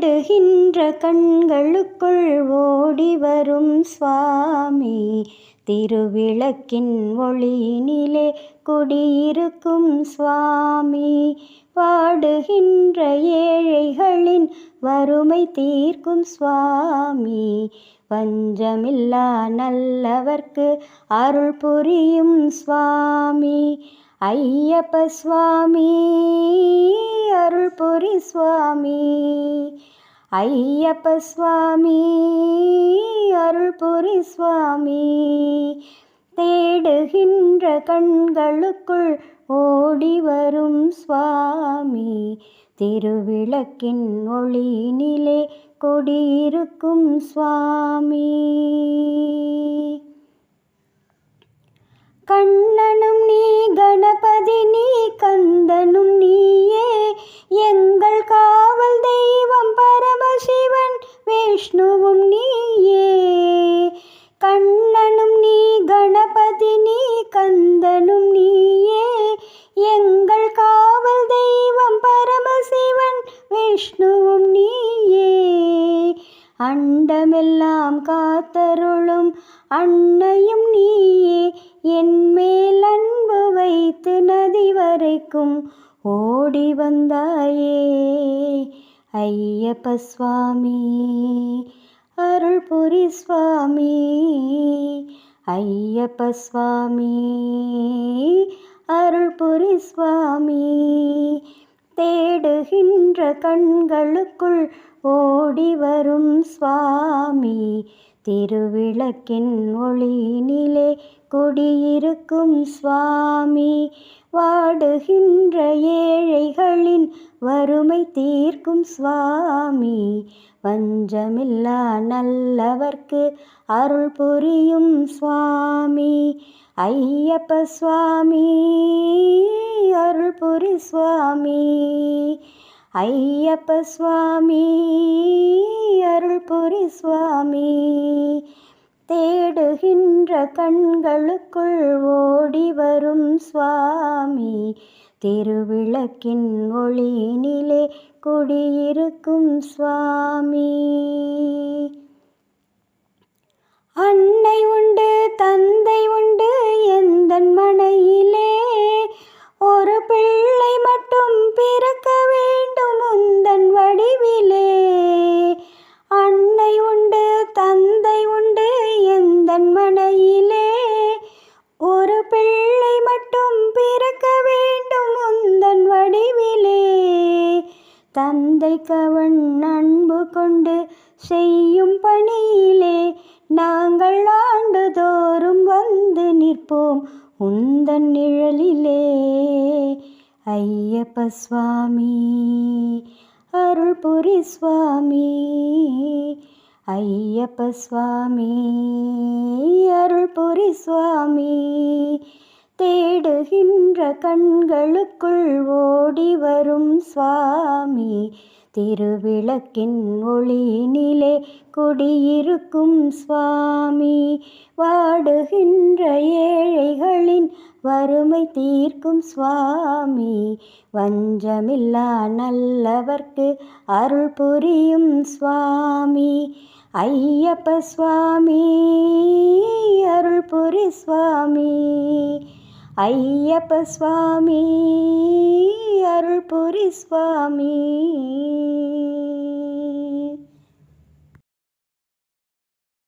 தேடுகின்ற கண்களுக்குள் ஓடி வரும் சுவாமி. திருவிளக்கின் ஒளியினிலே குடியிருக்கும் சுவாமி. பாடுகின்ற ஏழைகளின் வறுமை தீர்க்கும் சுவாமி. பஞ்சமில்லா நல்லவர்க்கு அருள் புரியும் சுவாமி. ஐயப்ப சுவாமி அருள் புரி சுவாமி. ஐயப்ப சுவாமி அருள் புரி சுவாமி தேடுகின்ற கண்களுக்குள் ஓடி வரும் சுவாமி. திருவிளக்கின் ஒளியினிலே கொடியிருக்கும் சுவாமி. கண்ணனும் நீ கணபதி நீ கந்தனும் நீ விஷ்ணுவும் நீயே. கண்ணனும் நீ கணபதி நீ கந்தனும் நீயே. எங்கள் காவல் தெய்வம் பரமசிவன் விஷ்ணுவும் நீயே. அண்டமெல்லாம் காத்தருளும் அன்னையும் நீயே. என் மேல் அன்பு வைத்து நதி வரைக்கும் ஓடி வந்தாயே. ஐயப்ப சுவாமி அருள் புரி சுவாமி ஐயப்ப சுவாமி அருள் புரி சுவாமி. தேடுகின்ற கண்களுக்குள் ஓடி வரும் சுவாமி திருவிளக்கின் ஒளியினிலே குடியிருக்கும் சுவாமி. வாடுகின்ற ஏழைகளின் வறுமை தீர்க்கும் சுவாமி. வஞ்சமில்லா நல்லவர்க்கு அருள் புரியும் சுவாமி. ஐயப்ப சுவாமி அருள் புரி சுவாமி. ஐயப்ப சுவாமி அருள் புரி சுவாமி. தேடுகின்ற கண்களுக்குள் ஓடி வரும் சுவாமி. திருவிளக்கின் ஒளியினிலே குடியிருக்கும் சுவாமி. அன்னை உண்டு தந்தை உண்டு எந்த மனையிலே ஒரு பிள்ளை மட்டும் பிற தந்தை கவன் அன்பு கொண்டு செய்யும் பணியிலே நாங்கள் ஆண்டுதோறும் வந்து நிற்போம் உந்தன் நிழலிலே. ஐயப்ப சுவாமி அருள் புரி சுவாமி ஐயப்ப சுவாமி அருள் புரி சுவாமி தேடுகின்ற கண்களுக்குள் ஓடி வரும் சுவாமி. திருவிளக்கின் ஒளியினிலே குடியிருக்கும் சுவாமி. வாடுகின்ற ஏழைகளின் வறுமை தீர்க்கும் சுவாமி. வஞ்சமில்லா நல்லவர்க்கு அருள் புரியும் சுவாமி. ஐயப்ப சுவாமி அருள் புரி சுவாமி. ஐயப்ப சுவாமி அருள் புரி சுவாமி.